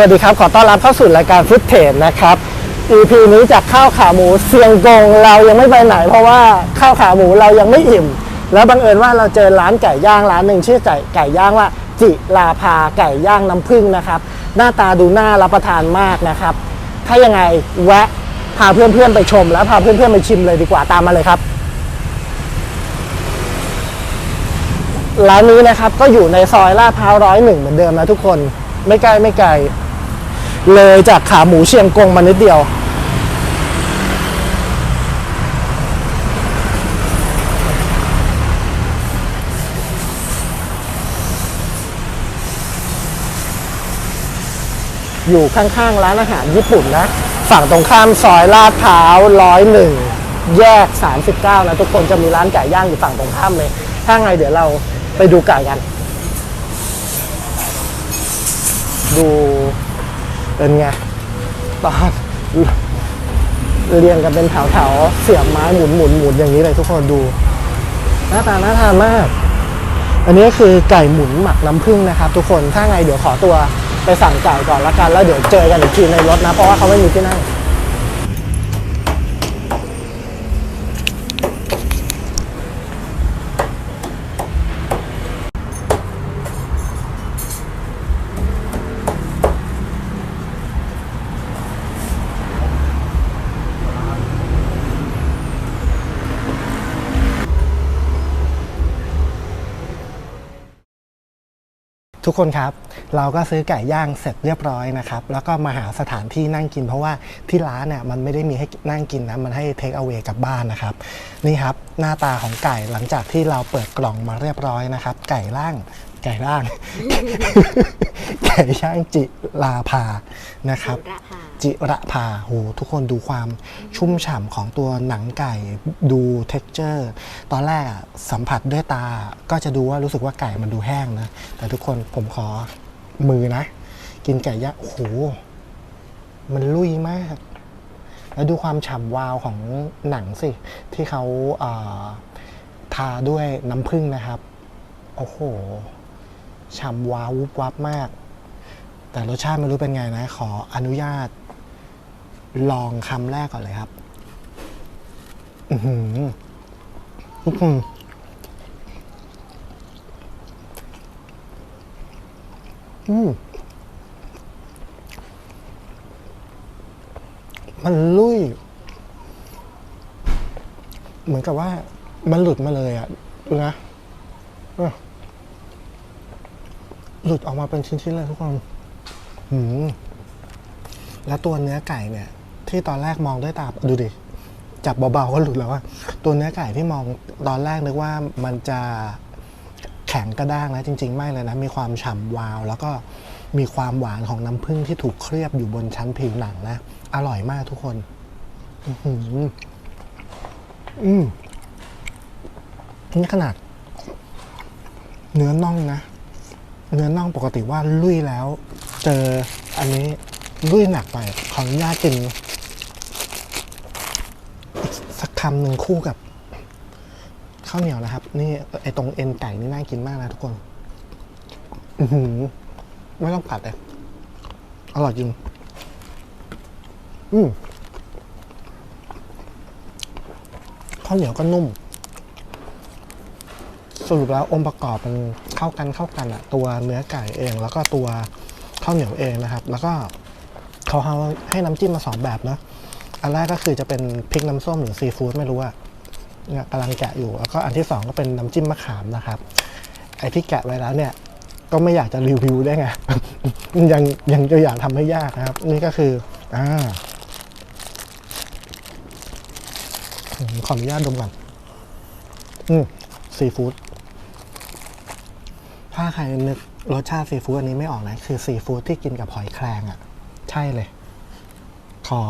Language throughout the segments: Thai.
วัสดีครับ ขอต้อนรับเข้าสู่รายการฟุตเทจนะครับ EP นี้จากข้าวขาหมูเซียงกงเรายังไม่ไปไหน เพราะว่าข้าวขาหมูเรายังไม่อิ่ม แล้วบังเอิญว่าเราเจอร้านไก่ย่างร้านหนึ่งชื่อไก่ไก่ย่างว่า จิลาภาไก่ย่างน้ำผึ้งนะครับ หน้าตาดูน่ารับประทานมากนะครับ ถ้ายังไงแวะพาเพื่อนๆไปชม แล้วพาเพื่อนๆไปชิมเลยดีกว่าตามมาเลยครับร้านนี้นะครับก็อยู่ในซอยลาดพร้าวร้อยหนึ่งเหมือนเดิมนะทุกคน ไม่ไกลไม่ไกล เลยจากขาหมูเชียงกงมานิดเดียว อยู่ข้างๆร้านอาหารญี่ปุ่นนะ ฝั่งตรงข้ามซอยลาดพร้าวร้อยหนึ่งแยก 39 นะ ทุกคนจะมีร้านไก่ย่างอยู่ฝั่งตรงข้ามเลย ถ้าไงเดี๋ยวเราไปดูไก่กัน ดู เป็นไงตอนเรียงกันเป็นแถวๆเสียบไม้หมุนหมุนหมุนอย่างนี้เลยทุกคนดู หน้าตาน่าทานมาก อันนี้คือไก่หมุนหมักน้ำผึ้งนะครับ ทุกคนถ้าไงเดี๋ยวขอตัวไปสั่งไก่ก่อนละกัน แล้วเดี๋ยวเจอกันอีกทีในรถนะ เพราะว่าเขาไม่มีที่นั่ง ทุกคนครับ เราก็ซื้อไก่ย่างเสร็จเรียบร้อยนะครับ แล้วก็มาหาสถานที่นั่งกิน เพราะว่าที่ร้านเนี่ยมันไม่ได้มีให้นั่งกินนะ มันให้เทคเอา a y กลับบ้านนะครับ นี่ครับ หน้าตาของไก่หลังจากที่เราเปิดกล่องมาเรียบร้อยนะครับ ไก่ล่าง ก่ล่าง ไก่ย่างจิลาภานะครับระพาจิระพาโหทุกคนดูความชุ่มฉ่ำของตัวหนังไก่ดูเท็กเจอร์ ตอนแรกอะสัมผัสด้วยตาก็จะดูว่ารู้สึกว่าไก่มันดูแห้งนะ แต่ทุกคนผมขอมือนะ กินไก่ย่างโอ้โหมันลุยมาก แล้วดูความฉ่ำวาวของหนังสิ ที่เขาเอ่อทาด้วยน้ำผึ้งนะครับ โอ้โห ฉ่ำว้าววุบวับมาก แต่รสชาติไม่รู้เป็นไงนะ ขออนุญาต ลองคำแรกก่อนเลยครับ อือหือทุกคนอืมมันลุย เหมือนกับว่ามันหลุดมาเลยอะดูนะ หลุดออกมาเป็นชิ้นๆเลยทุกคนหืมแล้วตัวเนื้อไก่เนี่ย ที่ตอนแรกมองด้วยตาดูดิจับเบาๆก็หลุดแล้วว่าตัวเนื้อไก่ที่มองตอนแรกนึกว่ามันจะแข็งกระด้างนะจริง ๆ ไม่เลยนะ มีความฉ่ำวาว แล้วก็มีความหวานของน้ำผึ้งที่ถูกเคลือบอยู่บนชั้นผิวหนังนะ อร่อยมากทุกคน อือหืออืมนี่ขนาด เนื้อน่องนะ เนื้อน่องปกติว่าลุยแล้ว เจออันนี้ลุยหนักไป ขออนุญาตกินสักคำหนึ่งคู่กับข้าวเหนียวนะครับ นี่ไอตรงเอ็นไก่นี่น่ากินมากนะทุกคน อือหือ ไม่ต้องผัดเลย อร่อยจริง อืมข้าวเหนียวก็นุ่ม สรุปแล้วองค์ประกอบมันเข้ากันเข้ากันอะตัวเนื้อไก่เอง แล้วก็ตัวข้าวเหนียวเองนะครับ แล้วก็เขาเอาให้น้ำจิ้มมาสองแบบนะอันแรกก็คือจะเป็นพริกน้ำส้มหรือซีฟู้ดไม่รู้อะเนี่ยกำลังแกะอยู่ แล้วก็อันที่สองก็เป็นน้ำจิ้มมะขามนะครับ ไอ้ที่แกะไว้แล้วเนี่ย ก็ไม่อยากจะรีวิวได้ไง ยังยังจะอยากทำให้ยากนะครับ นี่ก็คืออ่าขออนุญาตดมก่อนอืมซีฟู้ด ถ้าใครนึกรสชาติซีฟู้ดอันนี้ไม่ออกนะ คือซีฟู้ดที่กินกับหอยแครงอะ่ะ ใช่เลย ขอ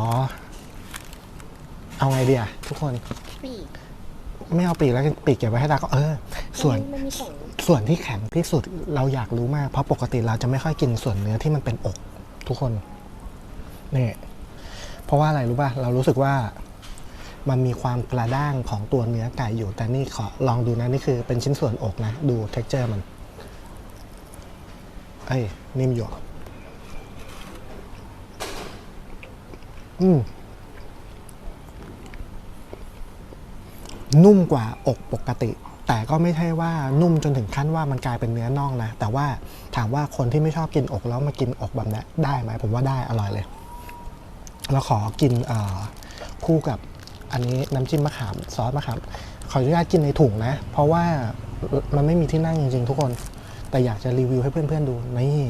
เอาไงดีอะทุกคน ปีกไม่เอาปีกแล้วกันปีกเก็บไว้ให้ตาก็เออ ส่วน มันมีสองส่วนที่แข็งที่สุดเราอยากรู้มาก เพราะปกติเราจะไม่ค่อยกินส่วนเนื้อที่มันเป็นอกทุกคนนี่เพราะว่าอะไรรู้ป่ะเรารู้สึกว่ามันมีความกระด้างของตัวเนื้อไก่อยู่ แต่นี่ขอลองดูนะนี่คือเป็นชิ้นส่วนอกนะ ดู t e x t อร์มัน เอ้ยนิ่มอยู่อืมนุ่มกว่าอกปกติ แต่ก็ไม่ใช่ว่านุ่มจนถึงขั้นว่ามันกลายเป็นเนื้อน่องนะ แต่ว่าถามว่าคนที่ไม่ชอบกินอกแล้วมากินอกแบบนี้ได้ไหมผมว่าได้อร่อยเลย แล้วขอกินคู่กับอันนี้น้ำจิ้มมะขามซอสมะขามขออนุญาตกินในถุงนะ เพราะว่ามันไม่มีที่นั่งจริงๆทุกคน แต่อยากจะรีวิวให้เพื่อนๆดูนี่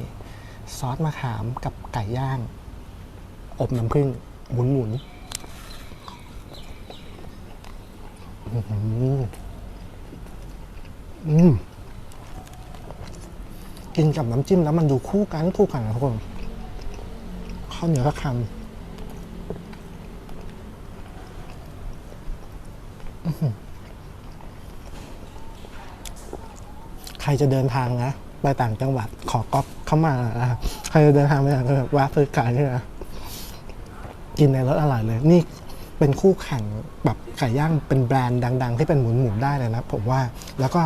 ซอสมะขามกับไก่ย่าง อบน้ำผึ้งหมุนๆอื้อหืออืมกินกับน้ำจิ้มแล้วมันดูคู่กันคู่กันนะทุกคนข้าวเหนียวสักคำ รจะเดินทางนะไปต่างจังหวัดขอก๊อปเข้ามานะใครจะเดินทางไปต่างจังหวัดแวะซื้อไก่นี่นะกินในรถอร่อยเลย นี่เป็นคู่แข่งแบบไก่ย่างเป็นแบรนด์ดัง ๆ ที่เป็นหมุนๆได้เลยนะผมว่าแล้วก็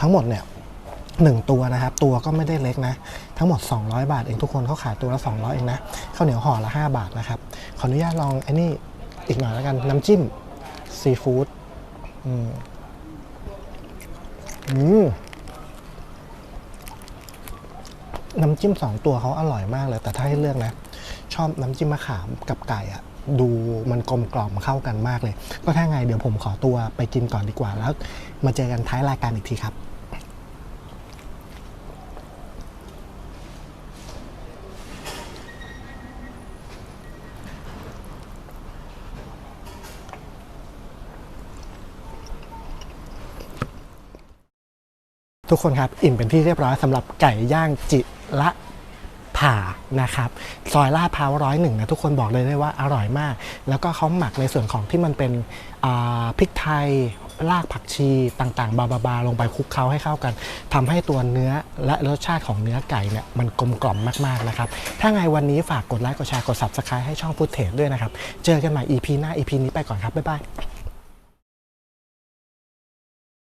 ทั้งหมดเนี่ยหนึ่งตัวนะครับ ตัวก็ไม่ได้เล็กนะ ทั้งหมด 200 บาทเองทุกคนเขาขายตัวละ 200 เองนะข้าวเหนียวห่อละ 5 บาทนะครับ ขออนุญาตลองไอ้นี่อีกหน่อยแล้วกัน น้ำจิ้มซีฟู้ดอืมอืม น้ำจิ้มสองตัวเขาอร่อยมากเลย แต่ถ้าให้เลือกนะ ชอบน้ำจิ้มมะขามกับไก่อะดูมันกลมกล่อมเข้ากันมากเลย ก็ถ้าไงเดี๋ยวผมขอตัวไปกินก่อนดีกว่า แล้วมาเจอกันท้ายรายการอีกทีครับ ทุกคนครับ อิ่มเป็นที่เรียบร้อยสำหรับไก่ย่างจิละผ่านะครับซอยลาดพร้าวร้อยหนึ่งนะทุกคนบอกเลยได้ว่าอร่อยมาก แล้วก็เขาหมักในส่วนของที่มันเป็นพริกไทยรากผักชีต่างๆ บาบาๆลงไปคลุกเคล้าให้เข้ากันทำให้ตัวเนื้อและรสชาติของเนื้อไก่เนี่ยมันกลมกล่อมมากๆนะครับ ถ้าไงวันนี้ฝากกดไลค์กดแชร์กด subscribe ให้ช่องฟุตเทจด้วยนะครับ เจอกันใหม่ EP หน้า EP นี้ไปก่อนครับ บ๊ายบาย